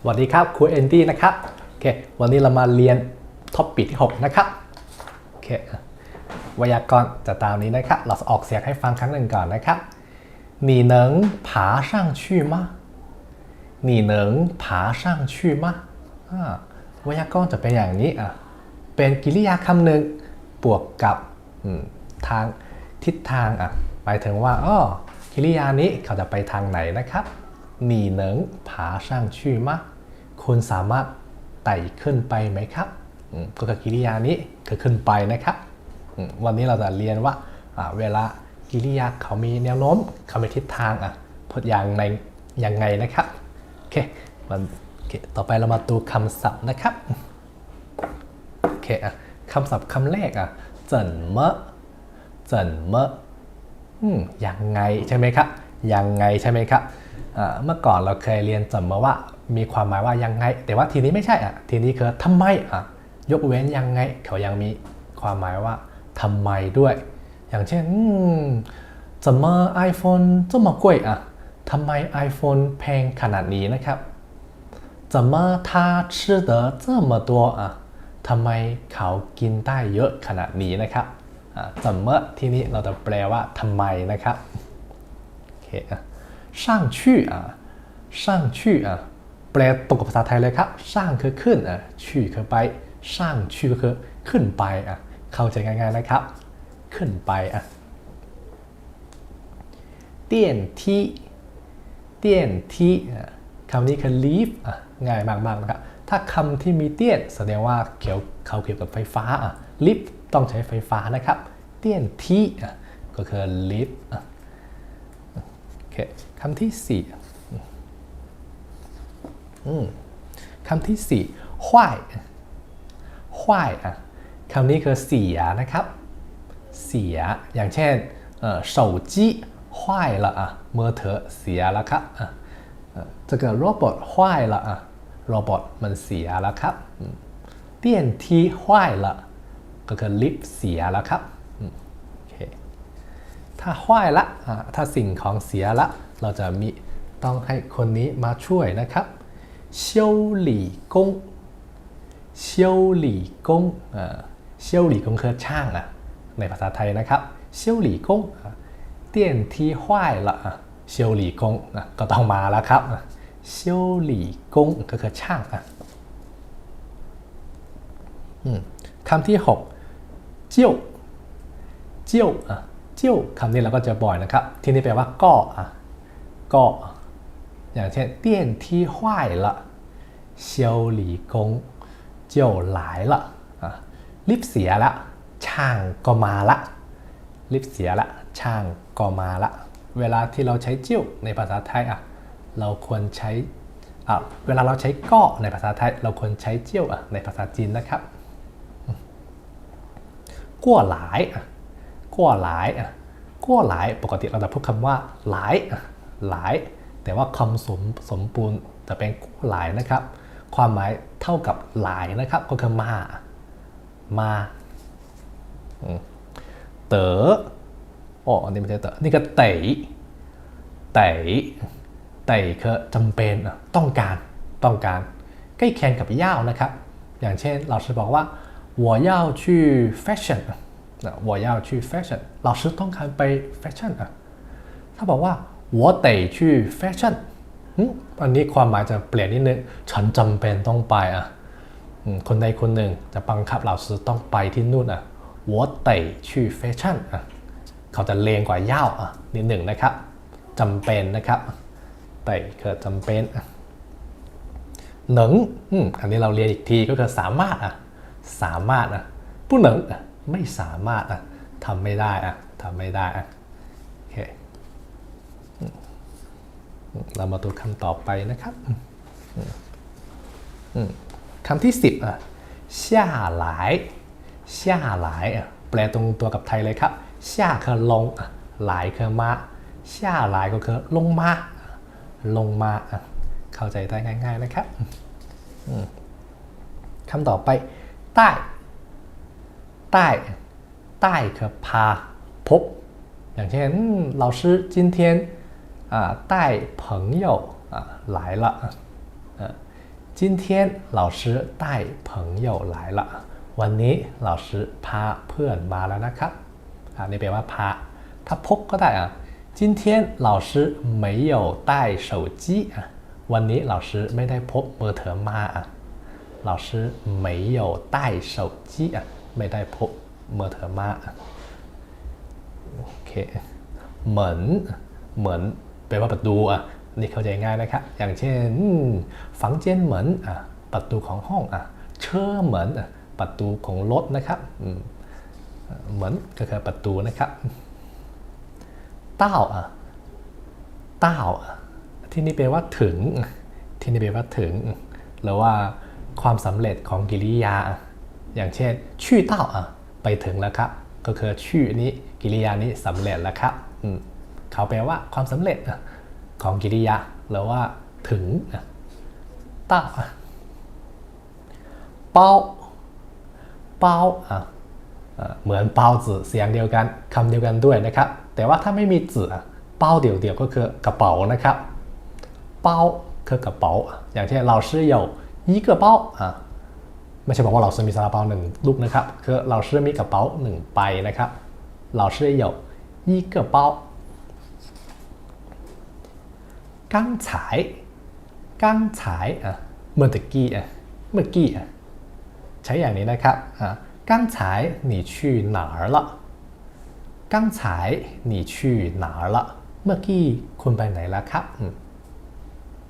สวัสดีครับครูเอนดี้นะครับโอเควันนี้เรามาเรียนท็อปปิกที่ 6 นะครับโอเคไวยากรณ์จะตามนี้นะครับ เราออกเสียงให้ฟังครั้งหนึ่งก่อนนะครับ你能爬上去吗你能爬上去吗อ่าไวยากรณ์จะเป็นอย่างนี้อ่ะเป็นกริยาคำหนึ่งบวกกับอืมทางทิศทางอ่ะหมายถึงว่าอ้อกริยานี้เขาจะไปทางไหนนะครับ你能爬上去吗 คุณสามารถไต่ขึ้นไปไหมครับก็คือกิริยานี้คือขึ้นไปนะครับ วันนี้เราจะเรียนว่าเวลากิริยาเขามีแนวโน้มเขามีทิศทางอะพูดอย่างในยังไงนะครับโอเคมันต่อไปเรามาดูคำศัพท์นะครับโอเคอะคำศัพท์คำแรกอะเจินเมะเจินเมะอืมยังไงใช่ไหมครับยังไงใช่ไหมครับอ่าเมื่อก่อนเราเคยเรียนเจินเมะว่า มีความหมายว่ายังไง แต่ว่าทีนี้ไม่ใช่อ่ะทีนี้คือทำไมอ่ะยกเว้นยังไง เขายังมีความหมายว่าทำไมด้วย อย่างเช่นอืม怎么 iPhone 这么贵อ่ะทำไม iPhone แพงขนาดนี้นะครับ怎么他吃的这么多อ่ะทำไมเขากินได้เยอะขนาดนี้นะครับอ่ะ怎么ที่นี้เราจะแปลว่าทำไมนะครับโอเคอ่ะ上去อ่ะ上去อ่ะ แปลตรงกับภาษาไทยเลยครับ สร้างคือขึ้นอะชื่อคือไป สร้างชื่อคือขึ้นไปอะเข้าใจง่ายๆนะครับ ขึ้นไปอะเตี้ยนที่เตี้ยนที่คำนี้คือ leave อะง่ายมากๆนะครับถ้าคำที่มีเตี้ยนแสดงว่าเกี่ยวเขาเกี่ยวกับไฟฟ้าอะ lift ต้องใช้ไฟฟ้านะครับ เตี้ยนที่อะก็คือ lift อะโอเคคำที่สี่ คำที่สี่ห้ายห้ายอ่ะคำนี้คือเสียนะครับ เสีย อย่างเช่นเอ่อ手机坏了啊มือถือเสียแล้วครับอ่ะเอ่อ这个 robot 坏了啊 robot มันเสียแล้วครับอืม电梯坏了ก็คือลิฟต์เสียแล้วครับอืมโอเค ถ้าห้ายละอ่าถ้าสิ่งของเสียละ เราจะมีต้องให้คนนี้มาช่วยนะครับ เชี่ยวหลี่กงเช่ยงเะช่างในภาษาไทยนะครับเชี่ยวหลี่กงเตู้าะก็ต้องมาแล้วครับเชี่ยกงก็คือช่างอะคำที่ 6 เจี้ยเจ้ยอะเจ้ยคำนี้เราก็จะบ่อยนะครับ ที่นี่แปลว่าก็อะก็ ย่างเช่น电梯坏了修理工就来了อ่ะลิฟต์เสียละช่างก็มาละลิฟต์เสียละช่างก็มาละ เวลาที่เราใช้จิ้วในภาษาไทยอ่ะเราควรใช้อ่ะเวลาเราใช้ก็ในภาษาไทย เราควรใช้เจี้ยวอ่ะในภาษาจีนนะครับกั่วหลายอ่ะกั่วหลายอ่ะกั่วหลายปกติเราจะพูดคำว่าหลายอ่ะหลาย แต่ว่าคำสมสมบูรณ์จะเป็นกู้หลายนะครับ ความหมายเท่ากับหลายนะครับ ก็คือมา มาอืมเต๋ออ๋ออันนี้ไม่ใช่เต๋อนี่ก็เต๋เต๋เต๋คือจำเป็นอ่ะต้องการต้องการใกล้เคียงกับย่าวนะครับ อย่างเช่นเราจะบอกว่า我要去 fashion อ่ะ我要去 fashion เราซื้อต้องการไป fashion อ่ะถ้าบอกว่า 我得去 fashion อืมอันนี้ความหมายจะเปลี่ยนนิดนึง ฉันจำเป็นต้องไปอ่ะอืมคนใดคนหนึ่งจะบังคับเราซื้อต้องไปที่นู่นอ่ะ我得去 fashion อ่ะเขาจะเลงกว่าย่าวอ่ะนิดหนึ่งนะครับจำเป็นนะครับแต่คือจำเป็นอ่ะหนึ่งอืมอันนี้เราเรียนอีกทีก็คือสามารถอ่ะสามารถอ่ะผู้หนึ่งอ่ะไม่สามารถอ่ะทำไม่ได้อ่ะทำไม่ได้อ่ะ เรามาดูคำต่อไปนะครับอืมอืมคำที่สิบอ่ะช่าหลายช่าหลายอ่ะแปลตรงตัวกับไทยเลยครับช่าคือลงอ่ะหลายคือมาช่าหลายก็คือลงมาลงมาอ่ะเข้าใจได้ง่าย ๆนะครับอืมคำต่อไป ใต้ ใต้ ใต้คือพาพบ อย่างเช่นอืม老师今天 啊带朋友啊来了啊 今天老师带朋友来了วันนี้老师พาเพื่อนมาแล้วนะครับอันนี้แปลว่าพาถ้าพกก็ได้อ่ะ今天老师没有带手机อ่ะวันนี้老师ไม่ได้พกมือถือมาอ่ะ老师没有带手机อ่ะไม่ได้พกมือถือมาอ่ะโอเคเหมือนเหมือน แปลว่าประตูอะนี่เข้าใจง่ายนะครับอย่างเช่นฝังเจนเหมือนอะประตูของห้องอะเชื่อเหมือนอะประตูของรถนะครับเหมือนก็คือประตูนะครับเต้าอะเต้าอะที่นี่แปลว่าถึง ที่นี่แปลว่าถึงหรือว่าความสำเร็จของกิริยา อย่างเช่นชื่อเต้าอะไปถึงแล้วครับ ก็คือชื่อนี้กิริยานี้สำเร็จแล้วครับอืม เขาแปลว่าความสำเร็จอ่ะของกิริยาหรือว่าถึงอ่ะเต้าอ่ะเป้าเป้าอ่ะเอ่อเหมือนเป้าจือเสียงเดียวกันคำเดียวกันด้วยนะครับ แต่ว่าถ้าไม่มีจืออ่ะเป้าเดียวๆก็คือกระเป๋านะครับ เป้าคือกระเป๋า อย่างเช่นเราชื่อ有一个包อ่ะไม่ใช่บอกว่าเราซื้อมีซาลาเปาหนึ่งลูกนะครับ คือเราชื่อมีกระเป๋าหนึ่งใบนะครับ เราชื่อ有一个包 刚才刚才อ่ะเมื่อตะกี้อ่ะเมื่อกี้อ่ะใช้อย่างนี้นะครับอ่ะ刚才你去哪儿了刚才你去哪儿了เมื่อกี้คุณไปไหนแล้วครับอืม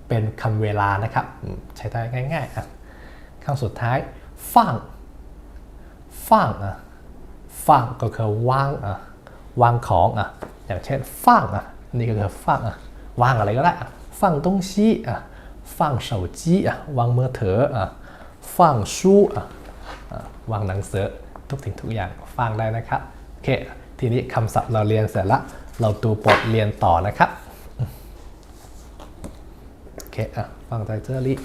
เป็นคำเวลานะครับอืมใช้ได้ง่ายๆอ่ะคำสุดท้ายฟังฟังอ่ะฟังก็คือวางอ่ะวางของอ่ะอย่างเช่นฟังอ่ะนี่ก็คือฟังอ่ะ วางอะไรก็ได้ฟังตงชี้อะฟังเสาจี้อะวางมือถืออะฟังชู้อะวางหนังสือทุกสิ่งทุกอย่างฟังได้นะครับโอเคทีนี้คำศัพท์เราเรียนเสร็จละเราดูบทเรียนต่อนะครับโอเคอะฟังใจเจอรี่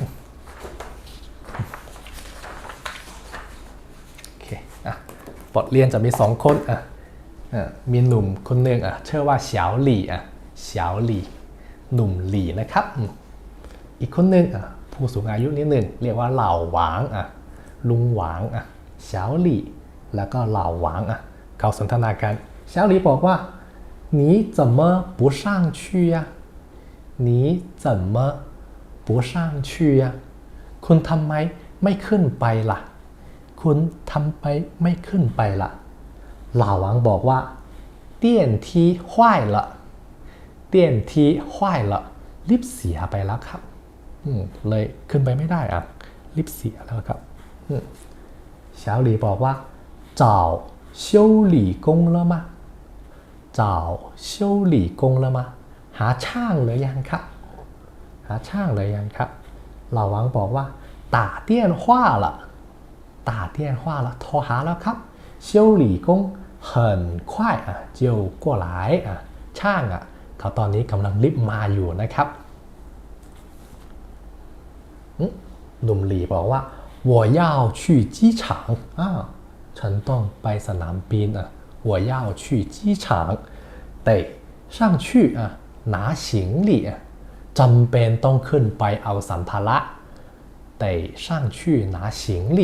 โอเคอะบทเรียนจะมีสองคนอะมีหนุ่มคนหนึ่งอะชื่อว่าเฉียวหลี่อะเฉียวหลี่ หนุ่มหลี่นะครับอืมอีกคนหนึ่งอ่ะ ผู้สูงอายุนิดหนึ่งเรียกว่าเหล่าหวาง อ่ะ ลุงหวาง อ่ะเฉาหลี่ แล้วก็เหล่าหวาง อ่ะ เขาสนทนากันเฉาหลี่บอกว่า你怎么不上去呀、你怎么不上去呀คุณทำไมไม่ขึ้นไปล่ะ คุณทำไปไม่ขึ้นไปล่ะหล่าหวังบอกว่า电梯坏了电梯坏了ลิ ฟต์เสียไปแล้วครับอืมเลยขึ้นไปไม่ได้อ่ะลิฟต์เสียแล้วครับอืม小李บอกว่า找修理工了吗找修理工了吗หาช่างหรือยังครับ หาช่างเลยยังครับเหล่าหวังบอกว่า打电话了打电话了โทรหาแล้วครับ修理工很快อ่ะ就过来อ่ะช่างอ่ะ เขาตอนนี้กำลังรีบมาอยู่นะครับอืมหนุ่มหลีบอกว่า我要去机场อ้าวฉันต้องไปสนามบินอ่ะ我要去机场得上去อ่ะ拿行李อ่ะ จำเป็นต้องขึ้นไปเอาสัมภาระ得上去拿行李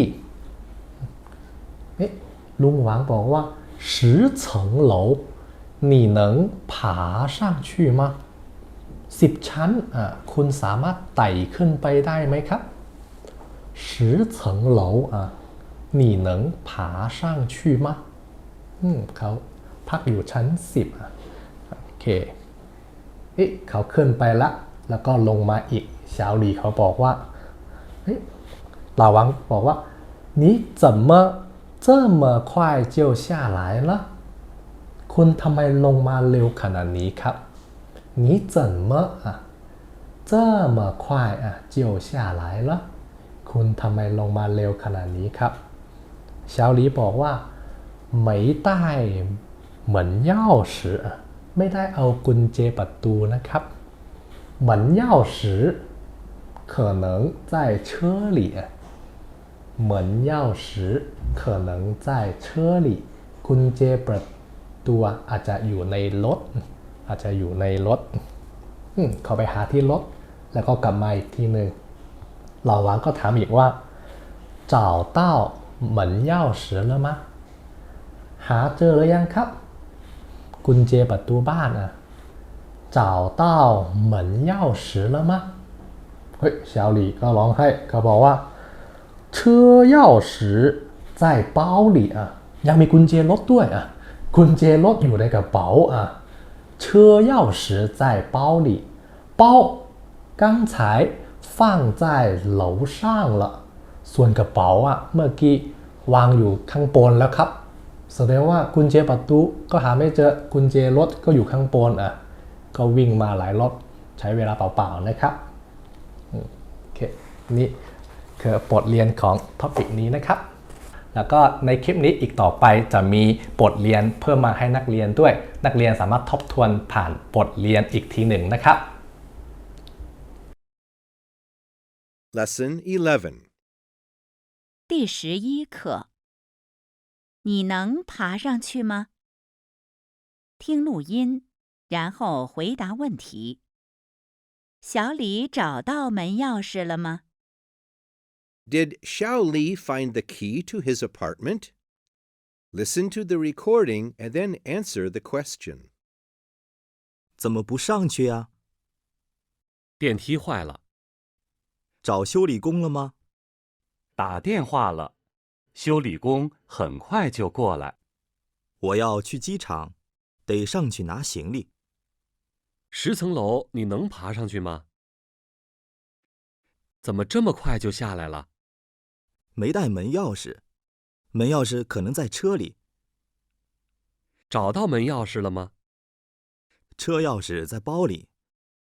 เอ๊ะลุงหวังบอกว่า十层楼 你能爬上去吗สิบชั้นอ่ะคุณสามารถไต่ขึ้นไปได้ไหมครับ十层楼อ่ะ你能爬上去吗อืมเขาพักอยู่ชั้นสิบอ่ะโอเค เอ๊ะเขาขึ้นไปละ แล้วก็ลงมาอีกเฉาหลีเขาบอกว่าเฮ้ยเหล่าวังบอกว่า你怎么这么快就下来了 คุณทำไมลงมาเร็วขนาดนี้ครับ你怎么อ่ะ这么快อ่ะ就下来了คุณทำไมลงมาเร็วขนาดนี้ครับเฉาหลีบอกว่า没带เหมือน钥匙อ่ะ ไม่ได้เอากุญแจประตูนะครับเหมือน钥匙可能在车里เหมือน钥匙可能在车里กุญแจประตู อาจจะอยู่ในรถ อาจจะอยู่ในรถอืมเขาไปหาที่รถ แล้วก็กลับมาอีกทีหนึ่ง หล่อหวานก็ถามอีกว่า找到门钥匙了吗หาเจอหรือยังครับ กุญแจประตูบ้านอ่ะ找到门钥匙了吗เฮ้ยเชาหลีก็ร้องให้เขาบอกว่า车钥匙在包里อ่ะยังมีกุญแจรถด้วยอ่ะ กุญแจรถอยู่ในกระเป๋าอ่ะ车钥匙在包里包刚才放在楼上了ส่วนกระเป๋าอ่ะเมื่อกี้วางอยู่ข้างบนแล้วครับ แสดงว่ากุญแจประตูก็หาไม่เจอกุญแจรถก็อยู่ข้างบนอ่ะก็วิ่งมาหลายรอบใช้เวลาเปล่าๆนะครับอืมโอเคนี่คือบทเรียนของท็อปิกนี้นะครับ แล้วก็ในคลิปนี้อีกต่อไปจะมีบทเรียนเพิ่มมาให้นักเรียนด้วย นักเรียนสามารถทบทวนผ่านบทเรียนอีกทีหนึ่งนะครับ Lesson 11. 第十一课，你能爬上去吗？听录音，然后回答问题。小李找到门钥匙了吗？ Did Xiao Li find the key to his apartment? Listen to the recording and then answer the question. 怎么不上去呀、电梯坏了，找修理工了吗？打电话了，修理工很快就过来。我要去机场，得上去拿行李。十层楼你能爬上去吗？怎么这么快就下来了？ 没带门钥匙，门钥匙可能在车里，找到门钥匙了吗？车钥匙在包里，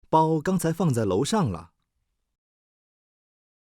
包刚才放在楼上了。